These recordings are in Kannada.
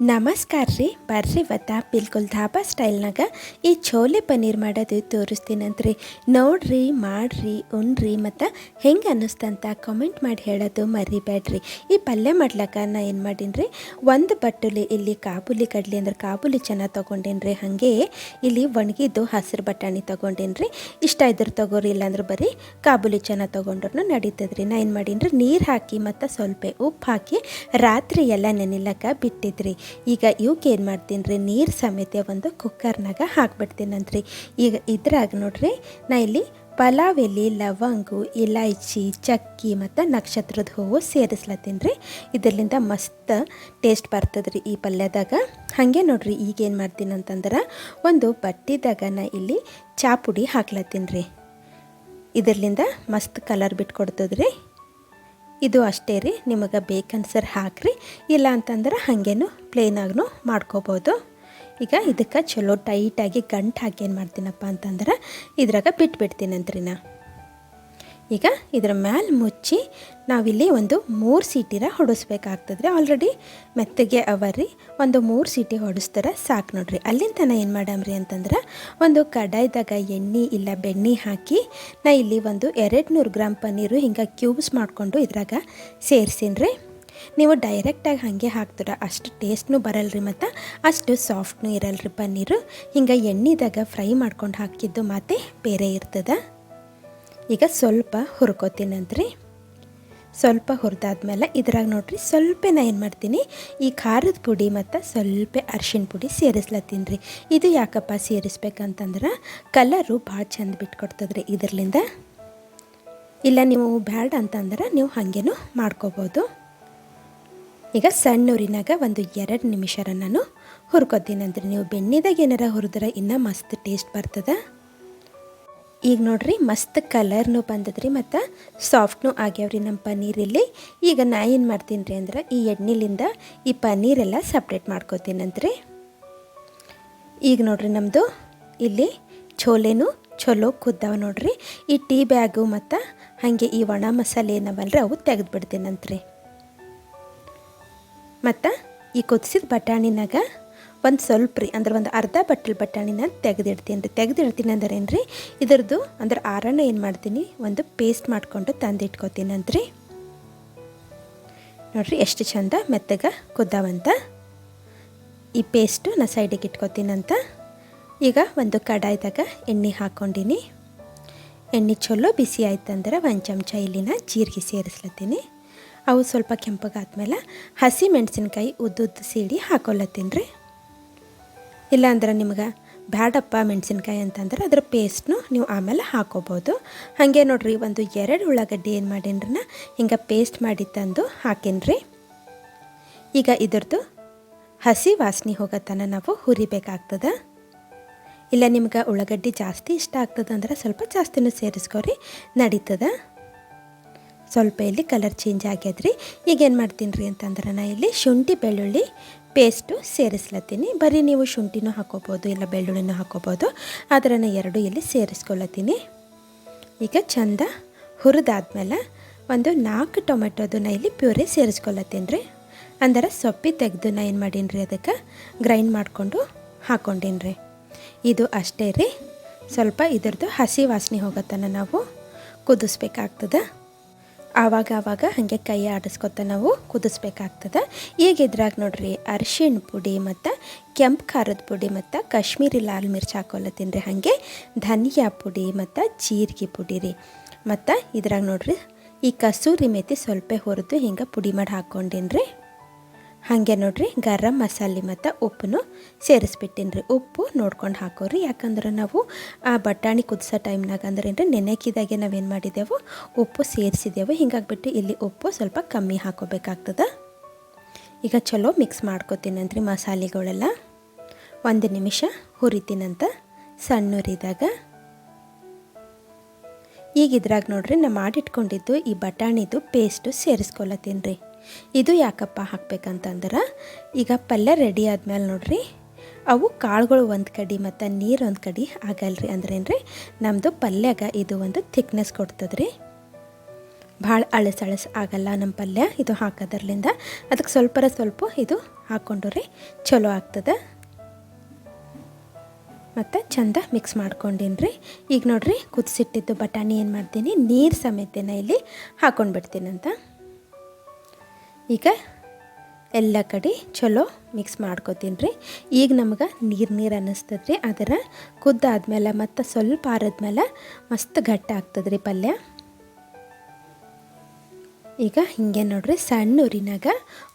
ನಮಸ್ಕಾರ ರೀ. ಬರ್ರಿ ಇವತ್ತ ಬಿಲ್ಕುಲ್ ಧಾಬಾ ಸ್ಟೈಲ್ನಾಗ ಈ ಛೋಲೆ ಪನ್ನೀರ್ ಮಾಡೋದು ತೋರಿಸ್ತೀನಂತ್ರಿ. ನೋಡ್ರಿ, ಮಾಡ್ರಿ, ಉಣ್ರಿ ಮತ್ತು ಹೆಂಗೆ ಅನ್ನಿಸ್ತಂತ ಕಾಮೆಂಟ್ ಮಾಡಿ ಹೇಳೋದು ಮರಿಬೇಡ್ರಿ. ಈ ಪಲ್ಯ ಮಾಡ್ಲಕ್ಕ ನಾ ಏನು ಮಾಡೀನಿ ಒಂದು ಬಟ್ಟುಲಿ, ಇಲ್ಲಿ ಕಾಬೂಲಿ ಕಡ್ಲಿ ಅಂದ್ರೆ ಕಾಬೂಲಿ ಚೆನ್ನಾಗಿ ರೀ ಹಾಗೆ ಇಲ್ಲಿ ಒಣಗಿದ್ದು ಹಸಿರು ಬಟಾಣಿ ತೊಗೊಂಡೇನಿ ರೀ ಇಷ್ಟ ಇದ್ರೆ ತಗೋರಿ, ಇಲ್ಲಾಂದ್ರೆ ಬರೀ ಕಾಬೂಲಿ ಚೆನ್ನಾಗಿ ತೊಗೊಂಡ್ರು ನಡೀತದ್ರಿ. ನಾ ಏನು ಮಾಡೀನಿ ನೀರು ಹಾಕಿ ಮತ್ತು ಸ್ವಲ್ಪ ಉಪ್ಪು ಹಾಕಿ ರಾತ್ರಿ ಎಲ್ಲ ನೆನಿಲಕ್ಕ ಬಿಟ್ಟಿದ್ರಿ. ಈಗ ಇವಕ್ಕೆ ಏನು ಮಾಡ್ತೀನಿ ರೀ ನೀರು ಸಮೇತ ಒಂದು ಕುಕ್ಕರ್ನಾಗ ಹಾಕ್ಬಿಡ್ತೀನಂತ್ರಿ ಈಗ ಇದ್ರಾಗ ನೋಡ್ರಿ, ನಾ ಇಲ್ಲಿ ಪಲಾವ್ ಎಲೆ, ಲವಂಗು, ಇಲೈಚಿ, ಚಕ್ಕಿ ಮತ್ತು ನಕ್ಷತ್ರದ ಹೂವು ಸೇರಿಸ್ಲತ್ತೀನಿ ರೀ ಇದರಿಂದ ಮಸ್ತ್ ಟೇಸ್ಟ್ ಬರ್ತದೆ ರೀ ಈ ಪಲ್ಯದಾಗ. ಹಾಗೆ ನೋಡ್ರಿ, ಈಗೇನು ಮಾಡ್ತೀನಿ ಅಂತಂದ್ರೆ ಒಂದು ಬಟ್ಟಿದಾಗ ನಾ ಇಲ್ಲಿ ಚಾಪುಡಿ ಹಾಕ್ಲತ್ತೀನಿ ರೀ ಇದರಿಂದ ಮಸ್ತ್ ಕಲರ್ ಬಿಟ್ಕೊಡ್ತದ್ರಿ. ಇದು ಅಷ್ಟೇ ರೀ, ನಿಮಗೆ ಬೇಕನ್ಸರ್ ಹಾಕ್ರಿ. ಇಲ್ಲ ಅಂತಂದ್ರೆ ಹಾಗೇನು ಪ್ಲೇನಾಗೂ ಮಾಡ್ಕೋಬೋದು. ಈಗ ಇದಕ್ಕೆ ಚಲೋ ಟೈಟಾಗಿ ಗಂಟು ಹಾಕಿ ಏನು ಮಾಡ್ತೀನಪ್ಪ ಅಂತಂದ್ರೆ ಇದ್ರಾಗ ಬಿಟ್ಬಿಡ್ತೀನಂತ್ರಿ ನಾ. ಈಗ ಇದರ ಮ್ಯಾಲೆ ಮುಚ್ಚಿ ನಾವಿಲ್ಲಿ ಒಂದು ಮೂರು ಸೀಟಿರ ಹೊಡಿಸ್ಬೇಕಾಗ್ತದ್ರಿ ಆಲ್ರೆಡಿ ಮೆತ್ತಗೆ ಅವರಿ ಒಂದು ಮೂರು ಸೀಟಿ ಹೊಡಿಸ್ತಾರೆ, ಸಾಕು ನೋಡ್ರಿ. ಅಲ್ಲಿಂದ ನಾ ಏನು ಮಾಡಮ್ರಿ ಅಂತಂದ್ರೆ, ಒಂದು ಕಡಾಯ್ದಾಗ ಎಣ್ಣೆ ಇಲ್ಲ ಬೆಣ್ಣೆ ಹಾಕಿ ನಾ ಇಲ್ಲಿ ಒಂದು ಎರಡು ನೂರು ಗ್ರಾಮ್ ಪನ್ನೀರು ಹಿಂಗೆ ಕ್ಯೂಬ್ಸ್ ಮಾಡಿಕೊಂಡು ಇದ್ರಾಗ ಸೇರ್ಸೀನಿ ರೀ ನೀವು ಡೈರೆಕ್ಟಾಗಿ ಹಾಗೆ ಹಾಕ್ತೀರ, ಅಷ್ಟು ಟೇಸ್ಟ್ನೂ ಬರಲ್ರಿ ಮತ್ತು ಅಷ್ಟು ಸಾಫ್ಟ್ನೂ ಇರಲ್ರಿ ಪನ್ನೀರು. ಹಿಂಗೆ ಎಣ್ಣೆದಾಗ ಫ್ರೈ ಮಾಡ್ಕೊಂಡು ಹಾಕಿದ್ದು ಮತ್ತೆ ಬೇರೆ ಇರ್ತದೆ. ಈಗ ಸ್ವಲ್ಪ ಹುರ್ಕೋತೀನಂತ್ರಿ. ಸ್ವಲ್ಪ ಹುರಿದಾದ್ಮೇಲೆ ಇದ್ರಾಗ ನೋಡ್ರಿ ಸ್ವಲ್ಪ ನಾ ಏನು ಮಾಡ್ತೀನಿ, ಈ ಖಾರದ ಪುಡಿ ಮತ್ತು ಸ್ವಲ್ಪ ಅರ್ಶಿಣ ಪುಡಿ ಸೇರಿಸ್ಲತ್ತೀನಿ ರೀ ಇದು ಯಾಕಪ್ಪ ಸೇರಿಸ್ಬೇಕಂತಂದ್ರೆ ಕಲರು ಭಾಳ ಚಂದ ಬಿಟ್ಕೊಡ್ತದ್ರಿ ಇದರಿಂದ ಇಲ್ಲ ನೀವು ಬ್ಯಾಡ ಅಂತಂದ್ರೆ ನೀವು ಹಾಗೇನು ಮಾಡ್ಕೋಬೋದು. ಈಗ ಸಣ್ಣ ಉರಿನಾಗ ಒಂದು ಎರಡು ನಿಮಿಷರ ನಾನು ಹುರ್ಕೋತೀನಂತ್ರಿ. ನೀವು ಬೆಣ್ಣೆದಾಗ ಏನಾರ ಹುರಿದ್ರೆ ಇನ್ನೂ ಮಸ್ತ್ ಟೇಸ್ಟ್ ಬರ್ತದೆ. ಈಗ ನೋಡ್ರಿ ಮಸ್ತ್ ಕಲರ್ನು ಬಂದದ್ರಿ ಮತ್ತು ಸಾಫ್ಟ್ನು ಆಗ್ಯಾವ್ರಿ ನಮ್ಮ ಪನ್ನೀರಲ್ಲಿ ಈಗ ನಾ ಏನು ಮಾಡ್ತೀನಿ ರೀ ಅಂದ್ರೆ ಈ ಎಣ್ಣೆಲಿಂದ ಈ ಪನ್ನೀರೆಲ್ಲ ಸಪ್ರೇಟ್ ಮಾಡ್ಕೋತೀನಂತ್ರಿ ಈಗ ನೋಡ್ರಿ ನಮ್ಮದು ಇಲ್ಲಿ ಛೋಲೆನೂ ಚಲೋ ಕುದ್ದಾವ ನೋಡ್ರಿ. ಈ ಟೀ ಬ್ಯಾಗು ಮತ್ತು ಹಾಗೆ ಈ ಒಣ ಮಸಾಲೆ ಏನವಲ್ರಿ ಅವು ತೆಗೆದು ಬಿಡ್ತೀನಂತ್ರಿ. ಮತ್ತು ಈ ಕುದಿಸಿದ ಬಟಾಣಿನಾಗ ಒಂದು ಸ್ವಲ್ಪ ರೀ, ಅಂದ್ರೆ ಒಂದು ಅರ್ಧ ಬಟ್ಟಲ್ ಬಟಾಣಿನ ತೆಗೆದಿಡ್ತೀನಿ ರೀ. ತೆಗೆದಿಡ್ತೀನಿ ಅಂದ್ರೆ ಏನು ರೀ ಇದ್ರದ್ದು ಅಂದ್ರೆ ಆರಣ ಏನು ಮಾಡ್ತೀನಿ, ಒಂದು ಪೇಸ್ಟ್ ಮಾಡಿಕೊಂಡು ತಂದಿಟ್ಕೋತೀನಂತ್ರಿ. ನೋಡ್ರಿ ಎಷ್ಟು ಚಂದ ಮೆತ್ತಗ ಕುದ್ದಾವಂತ. ಈ ಪೇಸ್ಟು ನಾ ಸೈಡಿಗೆ ಇಟ್ಕೋತೀನಂತ. ಈಗ ಒಂದು ಕಡಾಯ್ದಾಗ ಎಣ್ಣೆ ಹಾಕ್ಕೊಂಡಿನಿ ಎಣ್ಣೆ ಚಲೋ ಬಿಸಿ ಆಯ್ತಂದ್ರೆ ಒಂದು ಚಮಚ ಇಲ್ಲಿನ ಜೀರಿಗೆ ಸೇರಿಸ್ಲತ್ತೀನಿ. ಅವು ಸ್ವಲ್ಪ ಕೆಂಪಗಾದ್ಮೇಲೆ ಹಸಿ ಮೆಣಸಿನ್ಕಾಯಿ ಉದ್ದುದ್ದು ಸೀಡಿ ಹಾಕೊಳತ್ತೀನಿ ರೀ. ಇಲ್ಲಾಂದ್ರೆ ನಿಮ್ಗೆ ಬ್ಯಾಡಪ್ಪ ಮೆಣಸಿನ್ಕಾಯಿ ಅಂತಂದ್ರೆ ಅದರ ಪೇಸ್ಟ್ನು ನೀವು ಆಮೇಲೆ ಹಾಕೋಬೋದು. ಹಾಗೆ ನೋಡಿರಿ, ಒಂದು ಎರಡು ಉಳ್ಳಾಗಡ್ಡಿ ಏನು ಮಾಡೀನ್ರಿ ಹಿಂಗೆ ಪೇಸ್ಟ್ ಮಾಡಿ ತಂದು ಹಾಕಿನ್ರಿ. ಈಗ ಇದ್ರದ್ದು ಹಸಿ ವಾಸನೆ ಹೋಗತ್ತನ ನಾವು ಹುರಿಬೇಕಾಗ್ತದೆ. ಇಲ್ಲ ನಿಮ್ಗೆ ಉಳ್ಳಾಗಡ್ಡಿ ಜಾಸ್ತಿ ಇಷ್ಟ ಆಗ್ತದೆ ಅಂದ್ರೆ ಸ್ವಲ್ಪ ಜಾಸ್ತಿನೂ ಸೇರಿಸ್ಕೊರಿ, ನಡೀತದೆ. ಸ್ವಲ್ಪ ಇಲ್ಲಿ ಕಲರ್ ಚೇಂಜ್ ಆಗ್ಯದ್ರಿ. ಈಗ ಏನು ಮಾಡ್ತೀನಿ ರೀ ಅಂತಂದ್ರೆ ನಾ ಇಲ್ಲಿ ಶುಂಠಿ, ಬೆಳ್ಳುಳ್ಳಿ ಪೇಸ್ಟು ಸೇರಿಸ್ಲತ್ತೀನಿ. ಬರೀ ನೀವು ಶುಂಠಿನೂ ಹಾಕೋಬೋದು, ಇಲ್ಲ ಬೆಳ್ಳುಳ್ಳಿನೂ ಹಾಕೋಬೋದು. ಅದನ್ನು ಎರಡು ಇಲ್ಲಿ ಸೇರಿಸ್ಕೊಳತ್ತೀನಿ. ಈಗ ಚಂದ ಹುರಿದಾದ್ಮೇಲೆ ಒಂದು ನಾಲ್ಕು ಟೊಮೆಟೊದು ನಾ ಇಲ್ಲಿ ಪ್ಯೂರಿ ಸೇರಿಸ್ಕೊಳತ್ತೀನಿ ರೀ ಅಂದ್ರೆ ಸೊಪ್ಪಿ ತೆಗೆದು ನಾ ಏನು ಮಾಡೀನಿ ರೀ ಅದಕ್ಕೆ ಗ್ರೈಂಡ್ ಮಾಡಿಕೊಂಡು ಹಾಕ್ಕೊಂಡೀನಿ ರೀ ಇದು ಅಷ್ಟೇ ರೀ. ಸ್ವಲ್ಪ ಇದ್ರದ್ದು ಹಸಿ ವಾಸನೆ ಹೋಗತ್ತನ ನಾವು ಕುದಿಸ್ಬೇಕಾಗ್ತದೆ. ಆವಾಗ ಆವಾಗ ಹಾಗೆ ಕೈ ಆಡಿಸ್ಕೊತ ನಾವು ಕುದಿಸ್ಬೇಕಾಗ್ತದೆ. ಈಗ ಇದ್ರಾಗ ನೋಡ್ರಿ ಅರಿಶಿಣ ಪುಡಿ ಮತ್ತು ಕೆಂಪು ಖಾರದ ಪುಡಿ ಮತ್ತು ಕಾಶ್ಮೀರಿ ಲಾಲ್ ಮಿರ್ಚಿ ಹಾಕೊಳತ್ತೀನಿ ರೀ ಹಾಗೆ. ಧನಿಯಾ ಪುಡಿ ಮತ್ತು ಜೀರಿಗೆ ಪುಡಿ ರೀ. ಮತ್ತು ಇದ್ರಾಗ ನೋಡ್ರಿ ಈ ಕಸೂರಿ ಮೇಥಿ ಸ್ವಲ್ಪ ಹುರಿದು ಹಿಂಗೆ ಪುಡಿ ಮಾಡಿ ಹಾಕ್ಕೊಂಡಿನ್ರಿ ಹಾಗೆ ನೋಡ್ರಿ, ಗರಂ ಮಸಾಲೆ ಮತ್ತು ಉಪ್ಪನ್ನು ಸೇರಿಸ್ಬಿಟ್ಟಿನಿ ರೀ ಉಪ್ಪು ನೋಡ್ಕೊಂಡು ಹಾಕೋರಿ. ಯಾಕಂದ್ರೆ ನಾವು, ಆ ಬಟಾಣಿ ಕುದಿಸೋ ಟೈಮ್ನಾಗ ಅಂದ್ರೆ ಏನು ನೆನೆಕಿದಾಗೆ ನಾವೇನು ಮಾಡಿದೆವು? ಉಪ್ಪು ಸೇರಿಸಿದೆವು. ಹಿಂಗಾಗ್ಬಿಟ್ಟು ಇಲ್ಲಿ ಉಪ್ಪು ಸ್ವಲ್ಪ ಕಮ್ಮಿ ಹಾಕೋಬೇಕಾಗ್ತದೆ. ಈಗ ಚಲೋ ಮಿಕ್ಸ್ ಮಾಡ್ಕೋತೀನಂತ್ರಿ ಮಸಾಲೆಗಳೆಲ್ಲ. ಒಂದು ನಿಮಿಷ ಹುರಿತೀನಂತ ಸಣ್ಣ ಹುರಿದಾಗ ಈಗ ಇದ್ರಾಗ ನೋಡ್ರಿ, ನಾ ಮಾಡಿಟ್ಕೊಂಡಿದ್ದು ಈ ಬಟಾಣಿದು ಪೇಸ್ಟು ಸೇರಿಸ್ಕೊಳತ್ತೀನಿ ರೀ ಇದು ಯಾಕಪ್ಪ ಹಾಕ್ಬೇಕಂತಂದ್ರೆ, ಈಗ ಪಲ್ಯ ರೆಡಿ ಆದ್ಮೇಲೆ ನೋಡ್ರಿ, ಅವು ಕಾಳುಗಳು ಒಂದು ಕಡೆ ಮತ್ತು ನೀರು ಒಂದು ಕಡೆ ಆಗಲ್ರಿ ಅಂದ್ರೇನು ರೀ ನಮ್ಮದು ಪಲ್ಯಾಗ ಇದು ಒಂದು ಥಿಕ್ನೆಸ್ ಕೊಡ್ತದೆ ರೀ ಭಾಳ ಅಳಸ್ ಅಳಸ್ ಆಗಲ್ಲ ನಮ್ಮ ಪಲ್ಯ ಇದು ಹಾಕೋದ್ರಲಿಂದ ಅದಕ್ಕೆ ಸ್ವಲ್ಪರ ಸ್ವಲ್ಪ ಇದು ಹಾಕ್ಕೊಂಡು ರೀ ಚಲೋ ಆಗ್ತದೆ. ಮತ್ತು ಚಂದ ಮಿಕ್ಸ್ ಮಾಡ್ಕೊಂಡಿನಿ ರೀ ಈಗ ನೋಡಿರಿ, ಕುದಿಸಿಟ್ಟಿದ್ದು ಬಟಾಣಿ ಏನು ಮಾಡ್ತೀನಿ, ನೀರು ಸಮೇತನ ಇಲ್ಲಿ ಹಾಕ್ಕೊಂಡ್ಬಿಡ್ತೀನಂತ ಈಗ ಎಲ್ಲ ಕಡೆ ಚಲೋ ಮಿಕ್ಸ್ ಮಾಡ್ಕೋತೀನಿ ರೀ. ಈಗ ನಮ್ಗೆ ನೀರು ನೀರು ಅನ್ನಿಸ್ತದ್ರಿ ಅದರ ಕುದ್ದಾದ್ಮೇಲೆ ಮತ್ತು ಸ್ವಲ್ಪ ಆರದ್ಮೇಲೆ ಮಸ್ತ್ ಗಟ್ಟ ಆಗ್ತದೆ ರೀ ಪಲ್ಯ. ಈಗ ಹಿಂಗೆ ನೋಡ್ರಿ ಸಣ್ಣ ಉರಿನಾಗ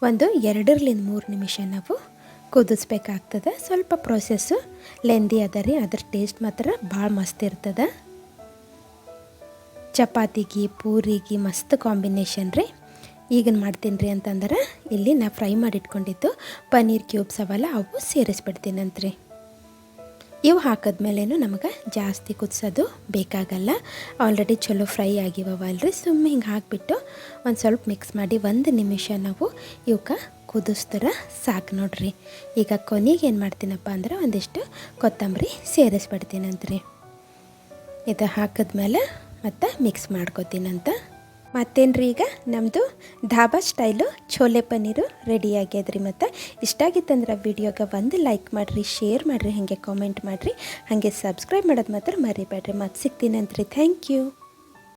ಒಂದು ಎರಡರಿಂದ ಮೂರು ನಿಮಿಷ ನಾವು ಕುದಿಸ್ಬೇಕಾಗ್ತದೆ. ಸ್ವಲ್ಪ ಪ್ರೊಸೆಸ್ಸು ಲೆಂದಿ ಅದ ರೀ. ಅದ್ರ ಟೇಸ್ಟ್ ಮಾತ್ರ ಭಾಳ ಮಸ್ತ್ ಇರ್ತದೆ. ಚಪಾತಿಗೆ, ಪೂರಿಗೆ ಮಸ್ತ್ ಕಾಂಬಿನೇಷನ್ ರೀ. ಈಗನ್ ಮಾಡ್ತೀನಿ ರೀ ಅಂತಂದ್ರೆ ಇಲ್ಲಿ ನಾ ಫ್ರೈ ಮಾಡಿಟ್ಕೊಂಡಿದ್ದು ಪನ್ನೀರ್ ಕ್ಯೂಬ್ಸ್ ಅವಲ್ಲ ಅವು ಸೇರಿಸ್ಬಿಡ್ತೀನಂತ್ರಿ. ಇವು ಹಾಕಿದ್ಮೇಲೇನು ನಮಗೆ ಜಾಸ್ತಿ ಕುದಿಸೋದು ಬೇಕಾಗಲ್ಲ. ಆಲ್ರೆಡಿ ಚಲೋ ಫ್ರೈ ಆಗಿವಲ್ರಿ ಸುಮ್ಮನೆ ಹಿಂಗೆ ಹಾಕಿಬಿಟ್ಟು ಒಂದು ಸ್ವಲ್ಪ ಮಿಕ್ಸ್ ಮಾಡಿ ಒಂದು ನಿಮಿಷ ನಾವು ಇವಕ್ಕೆ ಕುದಿಸ್ತಾರ ಸಾಕು ನೋಡ್ರಿ. ಈಗ ಕೊನೆಗೆ ಏನು ಮಾಡ್ತೀನಪ್ಪ ಅಂದ್ರೆ ಒಂದಿಷ್ಟು ಕೊತ್ತಂಬರಿ ಸೇರಿಸ್ಬಿಡ್ತೀನಂತ್ರಿ. ಇದು ಹಾಕಿದ್ಮೇಲೆ ಮತ್ತು ಮಿಕ್ಸ್ ಮಾಡ್ಕೋತೀನಂತ ಮತ್ತೇನು ರೀ ಈಗ? ನಮ್ಮದು ಧಾಬಾ ಸ್ಟೈಲು ಛೋಲೆ ಪನ್ನೀರು ರೆಡಿ ಆಗ್ಯದ್ರಿ ಮತ್ತು. ಇಷ್ಟ ಆಗಿತ್ತಂದ್ರೆ ವಿಡಿಯೋಗೆ ಒಂದು ಲೈಕ್ ಮಾಡಿರಿ ಶೇರ್ ಮಾಡಿರಿ, ಹಾಗೆ ಕಾಮೆಂಟ್ ಮಾಡಿರಿ. ಹಾಗೆ ಸಬ್ಸ್ಕ್ರೈಬ್ ಮಾಡೋದು ಮಾತ್ರ ಮರಿಬೇಡ್ರಿ. ಮತ್ತೆ ಸಿಗ್ತೀನಂತ್ರಿ. Thank you